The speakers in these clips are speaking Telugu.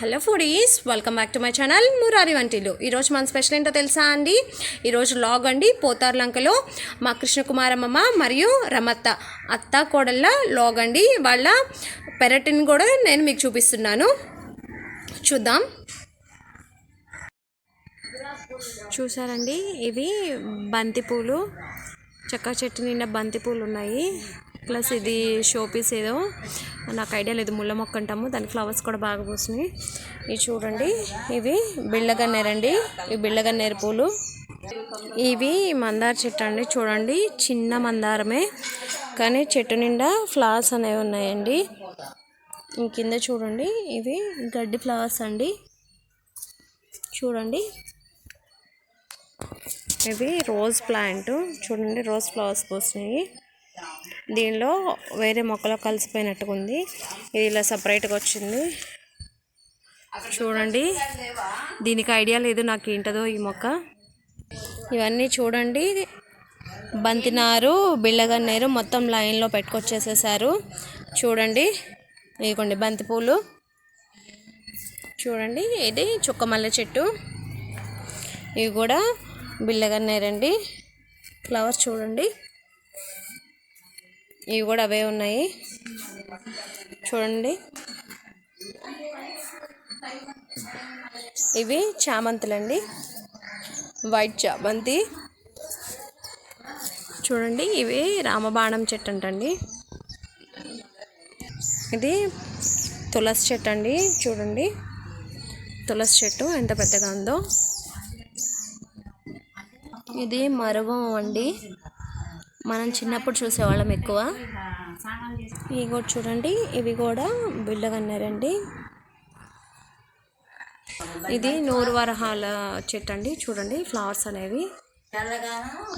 Hello foodies welcome back to my channel Murari వంటిలు. ఈరోజు మన స్పెషల్ ఏంటో తెలుసా అండి? ఈరోజు లాగ్ అండి పోతార్లంకలో మా కృష్ణకుమారమ్మ మరియు రమత్త అత్త కోడళ్ళ లాగ్ అండి. వాళ్ళ పెరటిని కూడా నేను మీకు చూపిస్తున్నాను. చూద్దాం. చూసారండి? ఇవి బంతిపూలు. చెక్క చెట్టు నిండా బంతిపూలు ఉన్నాయి. ప్లస్ ఇది షో పీస్ ఏదో. నాకు ఐడియా లేదు ముళ్ళ మొక్క అంటాము. దాని ఫ్లవర్స్ కూడా బాగా పూసినాయి. ఇవి చూడండి. ఇవి బిళ్ళగన్నేరండి. ఇవి బిళ్ళగన్నేరు పూలు. ఇవి మందార చెట్టు అండి. చూడండి చిన్న మందారమే. కానీ చెట్టు నిండా ఫ్లవర్స్ అనేవి ఉన్నాయండి. కింద చూడండి. ఇవి గడ్డి ఫ్లవర్స్ అండి. చూడండి. ఇవి రోజ్ ప్లాంట్. చూడండి రోజ్ ఫ్లవర్స్ పోసినాయి. దీనిలో వేరే మొక్కలో కలిసిపోయినట్టుగా ఉంది ఇది ఇలా సపరేట్గా వచ్చింది. చూడండి. దీనికి ఐడియా లేదు నాకు ఏంటదో ఈ మొక్క. ఇవన్నీ చూడండి. బంతినారు బిళ్ళగన్నేరు మొత్తం లైన్లో పెట్టుకొచ్చేసేసారు. చూడండి. ఇదిగోండి బంతిపూలు చూడండి. ఇది చుక్కమల్లె చెట్టు. ఇవి కూడా బిళ్ళగన్నేరండి ఫ్లవర్స్ చూడండి. ఇవి కూడా అవే ఉన్నాయి. చూడండి. ఇవి చామంతులండి. వైట్ చామంతి. చూడండి ఇవి రామబాణం చెట్టు అంటండి. ఇది తులసి చెట్టు అండి. చూడండి. తులసి చెట్టు ఎంత పెద్దగా ఉందో. ఇది మరుగం అండి. మనం చిన్నప్పుడు చూసేవాళ్ళం ఎక్కువ. ఇవి కూడా చూడండి ఇవి కూడా బిళ్ళగన్నారండి. ఇది నూరు వరహాల చెట్టు అండి చూడండి ఫ్లవర్స్ అనేవి.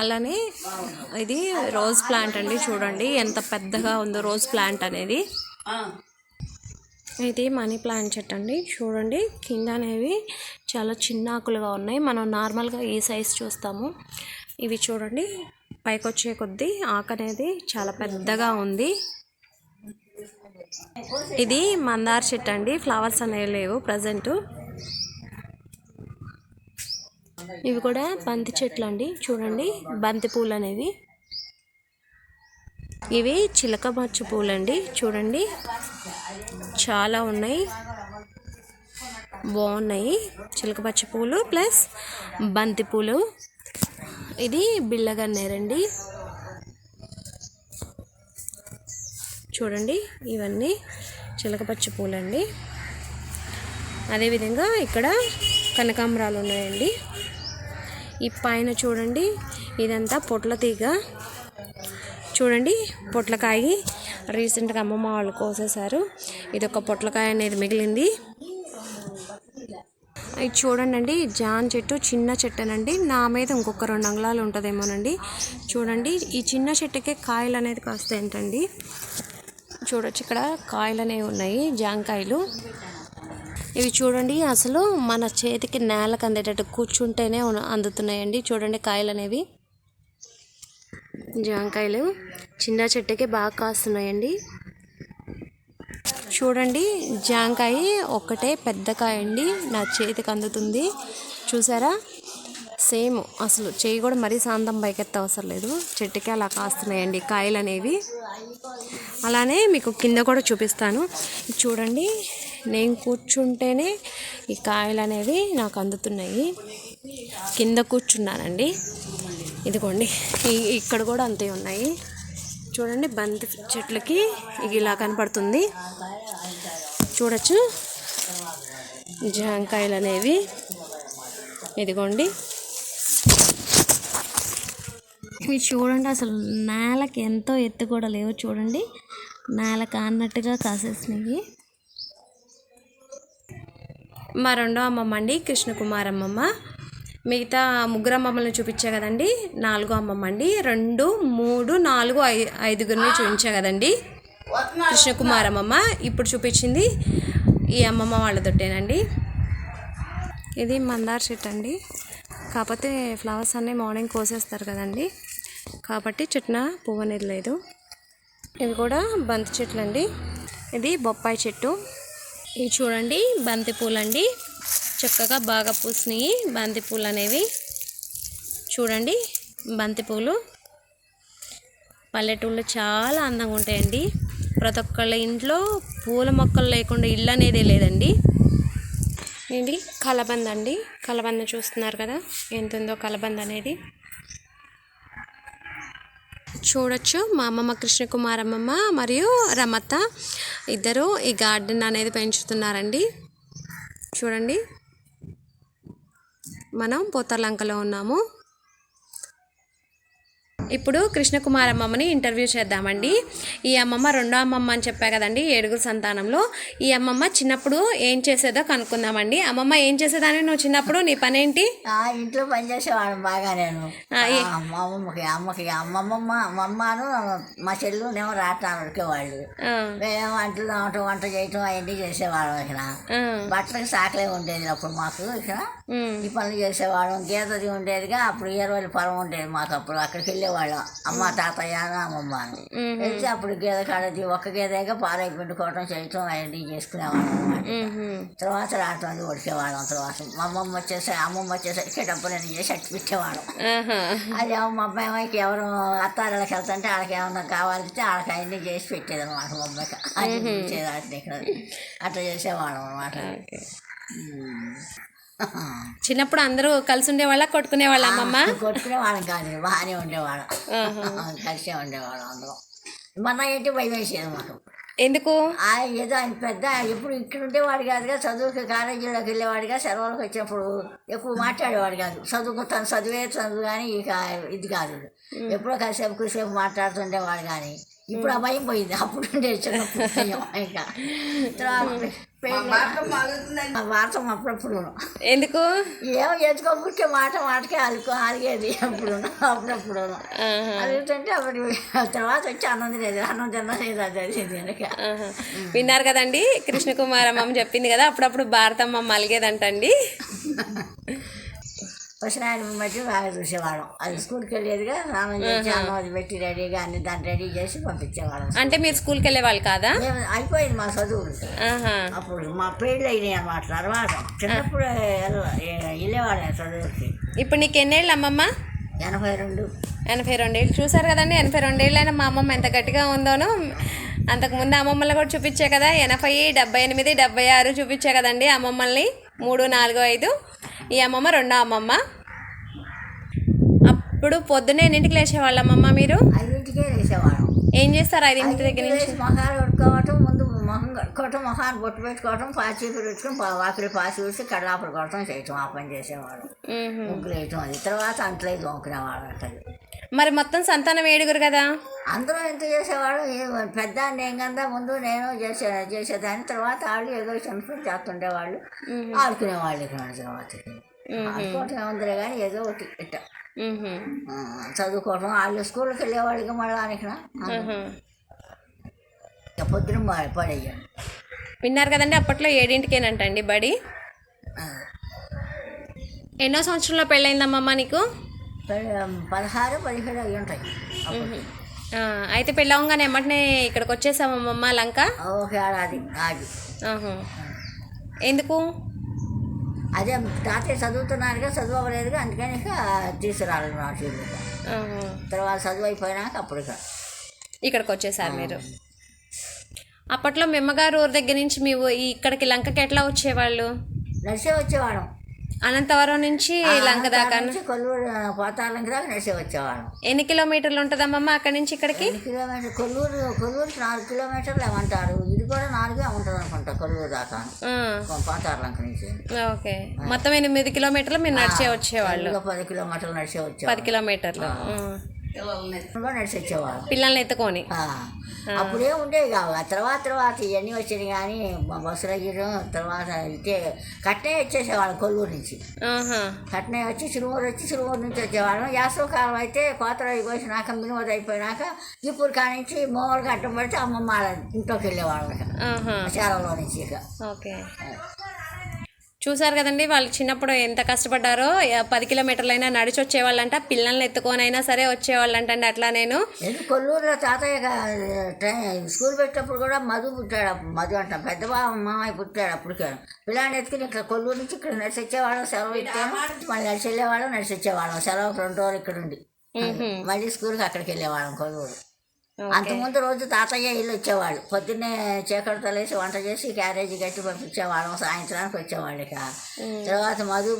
అలానే ఇది రోజ్ ప్లాంట్ అండి చూడండి ఎంత పెద్దగా ఉందో రోజ్ ప్లాంట్ అనేది. ఇది మనీ ప్లాంట్ చెట్టు అండి చూడండి కింద అనేవి చాలా చిన్న ఆకులుగా ఉన్నాయి. మనం నార్మల్గా ఈ సైజ్ చూస్తాము. ఇవి చూడండి. పైకి వచ్చే కొద్దీ ఆకు అనేది చాలా పెద్దగా ఉంది. ఇది మందార చెట్టు అండి. ఫ్లవర్స్ అనేవి లేవు ప్రజెంట్. ఇవి కూడా బంతి చెట్లు అండి. చూడండి బంతి పూలు అనేవి. ఇవి చిలక మచ్చు పూలు అండి చూడండి చాలా ఉన్నాయి. బాగున్నాయి. చిలక పచ్చ పూలు ప్లస్ బంతి పూలు. ఇది బిళ్ళగన్నేరండి. చూడండి ఇవన్నీ చిలకపచ్చ పూలండి. అదేవిధంగా ఇక్కడ కనకాంబరాలు ఉన్నాయండి. ఈ పైన చూడండి ఇదంతా పొట్ల తీగ. చూడండి పొట్లకాయ రీసెంట్గా అమ్మమ్మ వాళ్ళు కోసేశారు. ఇది ఒక పొట్లకాయ అనేది మిగిలింది. ఇది చూడండి జాన్ చెట్టు చిన్న చెట్టనండి. నా మీద ఇంకొక రెండు అంగుళాలు ఉంటుందేమోనండి. చూడండి ఈ చిన్న చెట్టుకే కాయలు అనేది కాస్తాయంటండి. చూడొచ్చు ఇక్కడ కాయలు అనేవి ఉన్నాయి జాంకాయలు. ఇవి చూడండి అసలు మన చేతికి నేలకు అందేటట్టు కూర్చుంటేనే అందుతున్నాయండి. చూడండి కాయలు అనేవి జాంకాయలు చిన్న చెట్టుకే బాగా కాస్తున్నాయండి. చూడండి జాంకాయ ఒక్కటే పెద్ద కాయ అండి నా చేతికి అందుతుంది. చూసారా? సేమ్ అసలు చేయి కూడా మరీ శాంతం పైకెత్త అవసరం లేదు. చెట్టుకి అలా కాస్తున్నాయండి కాయలు అనేవి. అలానే మీకు కింద కూడా చూపిస్తాను. చూడండి నేను కూర్చుంటేనే ఈ కాయలు అనేవి నాకు అందుతున్నాయి. కింద కూర్చున్నానండి. ఇదిగోండి ఇక్కడ కూడా అంతే ఉన్నాయి. చూడండి బంతి చెట్లకి ఇది ఇలా కనపడుతుంది. చూడొచ్చు. జాంకాయలు అనేవి ఇదిగోండి. ఇవి చూడండి అసలు నేలకి ఎంతో ఎత్తు కూడా లేవు చూడండి. నేల కాన్నట్టుగా కాసేసినవి. మా రెండో అమ్మమ్మ అండి కృష్ణకుమార్ అమ్మమ్మ మిగతా ముగ్గురు అమ్మమ్మల్ని చూపించా కదండి. నాలుగో అమ్మమ్మ అండి రెండు మూడు నాలుగు ఐ ఐదుగురిని చూపించా కదండి. కృష్ణకుమార్ అమ్మమ్మ ఇప్పుడు చూపించింది ఈ అమ్మమ్మ వాళ్ళ తొట్టేనండి ఇది మందార్ చెట్టు అండి. కాకపోతే ఫ్లవర్స్ అన్నీ మార్నింగ్ కోసేస్తారు కదండి. కాబట్టి చెట్టున పువ్వు అనేది లేదు. ఇవి కూడా బంతి చెట్లు అండి ఇది బొప్పాయి చెట్టు. ఇవి చూడండి బంతి పూలండి. అండి చక్కగా బాగా పూసినాయి. బంతిపూలు అనేవి. చూడండి బంతిపూలు పల్లెటూళ్ళు చాలా అందంగా ఉంటాయండి. ప్రతి ఒక్కళ్ళ ఇంట్లో పూల మొక్కలు లేకుండా ఇల్లు అనేది లేదండి. ఏంటి? కలబంద అండి. కలబంద చూస్తున్నారు కదా? ఎంత ఉందో కలబంద అనేది. చూడొచ్చు. మా అమ్మమ్మ కృష్ణకుమార్ అమ్మమ్మ మరియు రమత ఇద్దరు ఈ గార్డెన్ అనేది పెంచుతున్నారండి. చూడండి. మనం పోతలంకలో ఉన్నాము. ఇప్పుడు కృష్ణకుమార్ అమ్మమ్మని ఇంటర్వ్యూ చేద్దామండి. ఈ అమ్మమ్మ రెండో అమ్మమ్మ అని చెప్పా కదండి ఏడుగురు సంతానంలో. ఈ అమ్మమ్మ చిన్నప్పుడు ఏం చేసేదో కనుక్కుందామండి. అమ్మమ్మ ఏం చేసేదాన్ని? నువ్వు చిన్నప్పుడు నీ పనేంటి? ఆ ఇంట్లో పనిచేసేవాడు బాగా నేను. అమ్మమ్మకి అమ్మకి అమ్మమ్మ అమ్మమ్మను మా చెల్లునేమో రాటాను ఉడికేవాళ్ళు మేము వంటలు తోమటం వంట చేయటం అవన్నీ చేసేవాళ్ళం ఇక్కడ. బట్టలకు సాకలే ఉండేది అప్పుడు మాకు ఇక్కడ. ఈ పనులు చేసేవాళ్ళం. గీతది ఉండేదిగా అప్పుడు ఏరువాళ్ళ పొలం ఉండేది మాకు అప్పుడు. అక్కడికి వెళ్ళేవాళ్ళం అమ్మ తాతయ్య అమ్మమ్మ అని. వెళ్తే అప్పుడు గేదె కాడది ఒక్క గేదెగా పాలై పిండుకోవటం చేయటం అవన్నీ చేసుకునేవాళ్ళం అన్నమాట. ఉమ్, తర్వాత రావటం అది ఉడికేవాళ్ళం తర్వాత. మా అమ్మమ్మ వచ్చేసి అమ్మమ్మ వచ్చేసరికి డబ్బులని చేసి అట్టి పెట్టేవాళ్ళం. ఆహా, అది మా అమ్మాయికి ఎవరు అత్తారళ్ళకి వెళ్తుంటే వాళ్ళకి ఏమన్నా కావాలంటే వాళ్ళకి అవన్నీ చేసి పెట్టేది అనమాట మా అమ్మాయికి అది ఇక్కడ. అట్లా చేసేవాళ్ళం అనమాట. చిన్నప్పుడు అందరూ కలిసి ఉండేవాళ్ళ కొట్టుకునేవాళ్ళ అమ్మమ్మ? కొట్టుకునే వాళ్ళం కాదు. బాగానే ఉండేవాళ్ళం. కలిసే ఉండేవాళ్ళం అందరం. మన ఏంటి భయం వేసేది మాకు. ఎందుకు? ఆ ఏదో ఆయన పెద్ద ఎప్పుడు ఇక్కడ ఉండేవాడు కాదుగా చదువుకి కాలేజీలోకి వెళ్ళేవాడిగా సెలవులకు వచ్చినప్పుడు ఎక్కువ మాట్లాడేవాడు కాదు. చదువుకు తను చదివే చదువు కానీ ఇక ఇది కాదు. ఎప్పుడో కాసేపు కూసేపు మాట్లాడుతుండేవాడు కానీ ఇప్పుడు ఆ భయం పోయింది. అప్పుడు చిన్నప్పుడు భయం ఇంకా. వార్తం అప్పుడప్పుడు. ఎందుకు? ఏమో ఎత్తుకోబుట్టే మాట మాటకే అలుకో అలిగేది అప్పుడు. అప్పుడప్పుడు. అడుగుతుంటే అప్పుడు తర్వాత వచ్చి అన్నం తినేది. అన్నం తినలేదు అది అది. విన్నారు కదండి కృష్ణకుమార్ అమ్మమ్మ చెప్పింది కదా అప్పుడప్పుడు భారతమ్మ అలిగేదంటండి. ఆయన మధ్య బాగా చూసేవాళ్ళం. అది స్కూల్కి వెళ్ళేదిగా స్నానం చేసి అది పెట్టి రెడీగా అన్ని దాన్ని రెడీ చేసి పంపించేవాళ్ళం. అంటే మీరు స్కూల్కి వెళ్ళేవాళ్ళు కాదా? అయిపోయింది మా చదువులు. అప్పుడు మా పెళ్ళి అయినాయి అన్నమాట తర్వాత. చిన్నప్పుడు వెళ్ళ- వెళ్ళేవాళ్ళం చదువుకి ఇప్పుడు నీకు ఎన్నేళ్ళు అమ్మమ్మ? ఎనభై రెండు. ఎనభై రెండేళ్ళు. చూసారు కదండి ఎనభై రెండేళ్ళైనా మా అమ్మమ్మ ఎంత గట్టిగా ఉందోనో. అంతకుముందు అమ్మమ్మలు కూడా చూపించే కదా ఎనభై డెబ్బై ఎనిమిది డెబ్బై ఆరు చూపించే కదండి అమ్మమ్మల్ని. మూడు నాలుగు ఐదు. ఈ అమ్మమ్మ రెండో అమ్మమ్మ. అప్పుడు పొద్దున్నే ఎన్నింటికి లేచేవాళ్ళ అమ్మమ్మ మీరు? ఐదింటికే వేసేవాళ్ళం ఏం చేస్తారు ఐదింటి దగ్గర నుంచి? మొహాలు కడుక్కోవటం ముందు మొహం కడుక్కోవటం మొహాన్ని బొట్టు పెట్టుకోవటం పాచీపులు పెట్టుకుని వాకిలి పాసి ఊసి కడలాపలు కొడటం చేయటం ఆ పని మ్మ్హ. ముగ్గులు వేయటం అది. తర్వాత అంట్లే తోముకునేవాళ్ళం అట్లా మరి మొత్తం సంతానం ఏడుగురు కదా? అందరూ ఎంత చేసేవాడు పెద్ద నేను కదా ముందు నేను చేసే చేసేదాన్ని. తర్వాత వాళ్ళు ఏదో చిన్న చేస్తుండేవాళ్ళు. ఆడుకునేవాళ్ళు ఇక్కడ తర్వాత. ఆడుకోవటం ఏముందిలే కానీ ఏదో ఒకటి ఇట్ట. చదువుకోవటం వాళ్ళు స్కూల్కి వెళ్ళేవాళ్ళకి మళ్ళీ ఇక్కడ. పొద్దున ప- పడేయాలి విన్నారు కదండి అప్పట్లో ఏడింటికేనంటండి బడి. ఎన్నో సంవత్సరంలో పెళ్ళైందమ్మమ్మ నీకు? పదహారు పదిహేడు అవి ఉంటాయి. అయితే పెళ్ళవగానే ఎమ్మటనే ఇక్కడికి వచ్చేసామమ్మమ్మ లంక? ఒక ఏడాది ఆగి. ఎందుకు? అదే తాతయ్య చదువుతున్నారుగా చదువు అవ్వలేదుగా అందుకని ఇక తీసుకురాలేదు నా. తర్వాత చదువు అయిపోయినాక అప్పుడు ఇక. ఇక్కడికి వచ్చేసారు మీరు. అప్పట్లో మీ అమ్మగారు ఊరి దగ్గర నుంచి మీ ఇక్కడికి లంకకి ఎట్లా వచ్చేవాళ్ళు? నడిచే వచ్చేవాళ్ళం. అనంతవరం నుంచి లంక దాకా నుంచి కొల్లూరు పోతాలంక దాకా నడిచే వచ్చేవాళ్ళం ఎన్ని కిలోమీటర్లు ఉంటుందమ్మమ్మ అక్కడి నుంచి ఇక్కడికి? కిలోమీటర్ కొల్లూరు కొల్లూరుకి నాలుగు కిలోమీటర్లు ఏమంటారు? ఇది కూడా నాలుగే ఉంటుంది అనుకుంటా కొల్లూరు దాకా. పోతాలంక నుంచి. ఓకే. మొత్తం ఎనిమిది కిలోమీటర్లు మీరు నడిచే వచ్చేవాళ్ళు పది కిలోమీటర్లు నడిచే వచ్చేవాళ్ళం పది కిలోమీటర్లు. నడిచి వచ్చేవాళ్ళం పిల్లల్ని ఎత్తుకొని. అప్పుడే ఉండేవి కావు తర్వాత తర్వాత ఇవన్నీ వచ్చినాయి కానీ బస్సులు అయ్యారు తర్వాత ఇటే కట్నే వచ్చేసేవాళ్ళం కొల్లూరు నుంచి. కట్నే వచ్చి చిరుమూరు వచ్చి చిరుమూరు నుంచి వచ్చేవాళ్ళం. యాసవ కాలం అయితే కోతరాయి కోసినాక మినుమతి అయిపోయినాక ఇప్పుడు కానించి మోమూలుగా అడ్డం పడితే అమ్మమ్మ వాళ్ళ ఇంట్లోకి వెళ్ళేవాళ్ళం. శాలలో నుంచి ఇక. ఓకే. చూసారు కదండి వాళ్ళు చిన్నప్పుడు ఎంత కష్టపడ్డారో పది కిలోమీటర్లైనా నడిచి వచ్చేవాళ్ళంట పిల్లల్ని ఎత్తుకొనైనా సరే వచ్చేవాళ్ళంటండి అట్లా నేను. కొల్లూరులో తాతయ్య స్కూల్ పెట్టినప్పుడు కూడా మధు పుట్టాడు మధు అంటాం పెద్ద మామయ్య పుట్టాడు అప్పటికే. పిల్లాడిని ఎత్తుకుని ఇక్కడ కొల్లూరు నుంచి ఇక్కడ నడిచి వచ్చేవాళ్ళం సెలవు ఇచ్చాము మళ్ళీ నడిచి వెళ్ళేవాళ్ళం నడిచి వచ్చేవాళ్ళం సెలవు రెండు రోజులు ఇక్కడ ఉండి మళ్ళీ స్కూల్కి అక్కడికి వెళ్ళేవాళ్ళం కొల్లూరు. అంతకుముందు రోజు తాతయ్య ఇల్లు వచ్చేవాళ్ళు పొద్దున్నే చీకటితో లేచి వంట చేసి క్యారేజీ కట్టి పంపించేవాళ్ళం. సాయంత్రానికి వచ్చేవాళ్ళు ఇక. తర్వాత మధు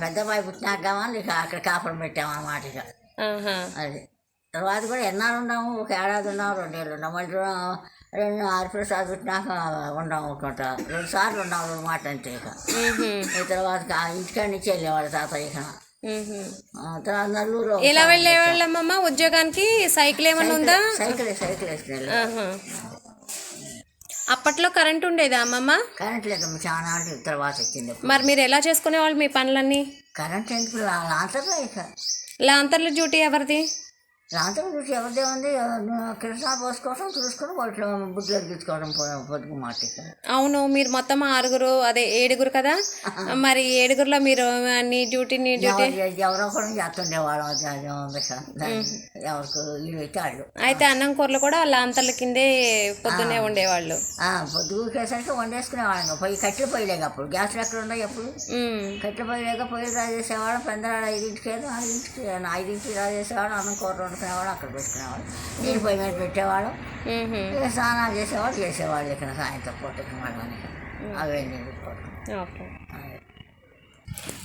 పెద్దబాయి పుట్టినాక కావాలి ఇక అక్కడ కాపురం పెట్టామన్నమాట ఇక. అది. తర్వాత కూడా ఎన్నాళ్ళు ఉన్నాము? ఒక ఏడాది ఉన్నాము రెండేళ్ళు ఉన్నాము. మళ్ళీ రెండు- రెండు హరిప్రసాద్ పుట్టినాక ఉన్నాము ఒకట రెండు సార్లు ఉన్నాము అనమాట అంతే ఇక. ఈ తర్వాత ఇంటికాడి నుంచి వెళ్ళేవాడు తాతయ్య ఎలా వెళ్ళేవాళ్ళమ్మమ్మ? ఉద్యోగానికి సైకిల్ ఏమన్నా ఉందా? సైకిల్ సైకిల్ వేసుకుని. అప్పట్లో కరెంట్ ఉండేదా అమ్మమ్మ? కరెంట్ లేదు చాలా తర్వాత వచ్చింది మరి మీరు ఎలా చేసుకునేవాళ్ళు మీ పనులన్నీ? కరెంట్ ఎందుకు లా- లాంతర్లో ఇక లాంతర్ల డ్యూటీ ఎవరిది? లాంతర్ చూసి ఎవరిదే ఉంది కృష్ణా పోసుకోవడం చూసుకొని వాటిలో బుడ్లు ఎగ్గించుకోవడం పొద్దుకు మాట ఇక అవును మీరు మొత్తం ఆరుగురు అదే ఏడుగురు కదా? మరి ఏడుగురులో మీరు నీ డ్యూటీ నీ డ్యూటీ? ఎవరు- కూడా. దాన్ని ఎవరికి వీళ్ళు అయితే వాళ్ళు. అయితే అన్నం కూరలు కూడా లాంతర్ల కిందే పొద్దునే ఉండేవాళ్ళు ఆ, పొద్దుకేసరికి వండేసుకునేవాళ్ళం. పొయ్యి కట్టెలు పొయ్యలేక అప్పుడు. గ్యాస్లు ఎక్కడ ఉన్నాయి అప్పుడు? ఉమ్. కట్టెలు పొయ్యలేక పొయ్యిలు రాజేసేవాళ్ళం. పెందరాడు ఐదింటికి ఐదింటికి ఐదింటికి రాజేసేవాళ్ళం. అన్నం కూర వండుకునేవాళ్ళం అక్కడ పెట్టుకునేవాళ్ళం నీళ్ళు పొయ్యి మీద. ఇక స్నానాలు చేసేవాళ్ళు చేసేవాళ్ళు ఇక్కడ సాయంత్రం పూటకి మళ్ళీ అవే నీళ్ళు పోవడం. ఓకే.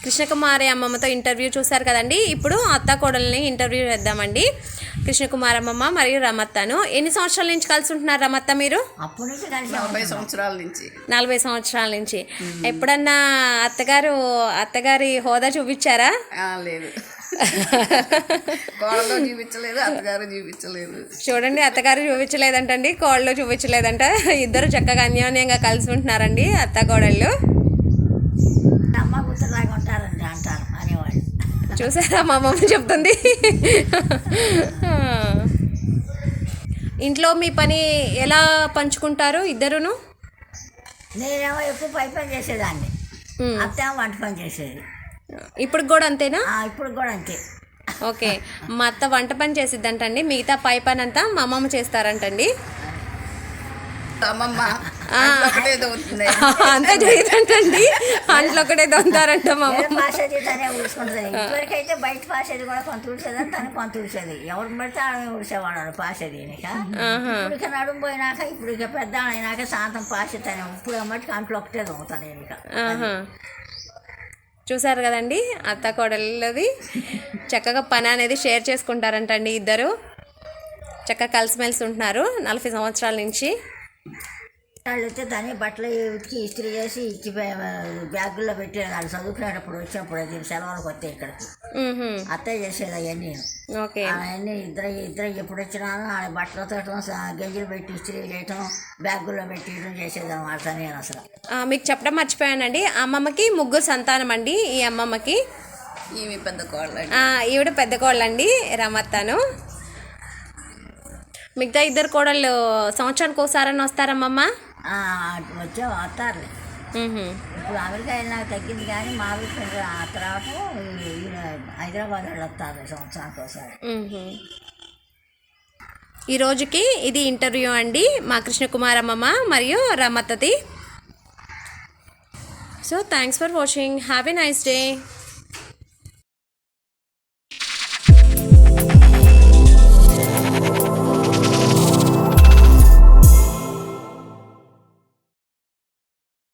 కృష్ణకుమారి అమ్మమ్మతో ఇంటర్వ్యూ చూశారు కదండి? ఇప్పుడు అత్త కోడల్ని ఇంటర్వ్యూ చేద్దామండి. కృష్ణకుమారి అమ్మమ్మ మరియు రమత్తను ఎన్ని సంవత్సరాల నుంచి కలిసి ఉంటున్నారు రమత్త మీరు? నలభై సంవత్సరాల నుంచి. నలభై సంవత్సరాల నుంచి. ఎప్పుడన్నా అత్తగారు అత్తగారి హోదా చూపించారా? ఆ, లేదు. కోడలో చూపించలేదు అత్తగారు చూపించలేదు. చూడండి అత్తగారు చూపించలేదంటండి కోళ్ళు చూపించలేదంట. ఇద్దరు చక్కగా అన్యోన్యంగా కలిసి ఉంటున్నారండి అత్త కోడళ్ళు. అమ్మ కూతురులాగా ఉంటారండి అంటారు అనేవాళ్ళు. చూసారా మా అమ్మమ్మ చెప్తుంది. ఇంట్లో మీ పని ఎలా పంచుకుంటారు ఇద్దరును? నేనేమో ఎక్కువ పై పని చేసేదాన్ని. ఉమ్. అత్తేమో వంట పని చేసేది. ఇప్పుడు కూడా అంతేనా? ఇప్పుడు కూడా అంతే. ఓకే. మా అత్త వంట పని చేసిద్దంటండి. మిగతా పై పని అంతా మా అమ్మమ్మ చేస్తారంటండి. అంతా జరిగిందంటండి అంట్లో ఒకటే దొంతారంట మా వేరే అమ్మమ్మ. పాసేది తనే ఊడ్చుకుంటుంది. ఇదివరకు అయితే బయట పాసేది కూడా కొంత ఊడ్చేదని తను కొంత ఊడ్చేది. ఎవరు పడితే ఆమె ఊడ్చేవాడు పాసేది ఇక నడుము పోయినాక ఇప్పుడు ఇక పెద్ద అయినాక సాయంత్రం తనే. ఇప్పుడు మట్టుకు అంట్లో ఒకటే దొంగతాను ఇక. చూసారు కదండి అత్త కోడలది చక్కగా పని అనేది షేర్ చేసుకుంటారంటండి ఇద్దరు. చక్కగా కలిసిమెలిసి ఉంటున్నారు నలభై సంవత్సరాల నుంచి. వాళ్ళు అయితే దాని బట్టలు ఉతికి ఇస్త్రీ చేసి ఇచ్చి బ్యాగుల్లో పెట్టి వాళ్ళు చదువుకునేటప్పుడు వచ్చినప్పుడు అది సెలవులకు వస్తే ఇక్కడికి. మ్మ్హ్మ్. అత్తయ్య చేసేది అవన్నీ ఓకే. అవన్నీ ఇద్దరు ఇద్దరు ఎప్పుడు వచ్చినా ఆడ బట్టలు స- గంజలు పెట్టి ఇస్త్రీ చేయటం బ్యాగుల్లో పెట్టియడం చేసేది అనమాట నేను అసలు. ఆ, మీకు చెప్పడం మర్చిపోయానండి. అమ్మమ్మకి ముగ్గురు సంతానం అండి ఈ అమ్మమ్మకి. ఈమె పెద్ద కోళ్ళ ఆ, ఈవిడ పెద్ద కోళ్ళండి రమత్తను. మిగతా ఇద్దరు కోడళ్ళు సంవత్సరానికి ఒకసారని వస్తారమ్మమ్మ? వచ్చే వస్తారులే. ఇప్పుడు అమెరికా వెళ్ళినాక తగ్గింది కానీ మా ఊరికి ఆ తర్వాత హైదరాబాద్ వాళ్ళు వస్తారు సంవత్సరానికి ఒకసారి. ఈ రోజుకి ఇది ఇంటర్వ్యూ అండి. మా కృష్ణకుమార్ అమ్మమ్మ మరియు రమత్తది so thanks for watching have a nice day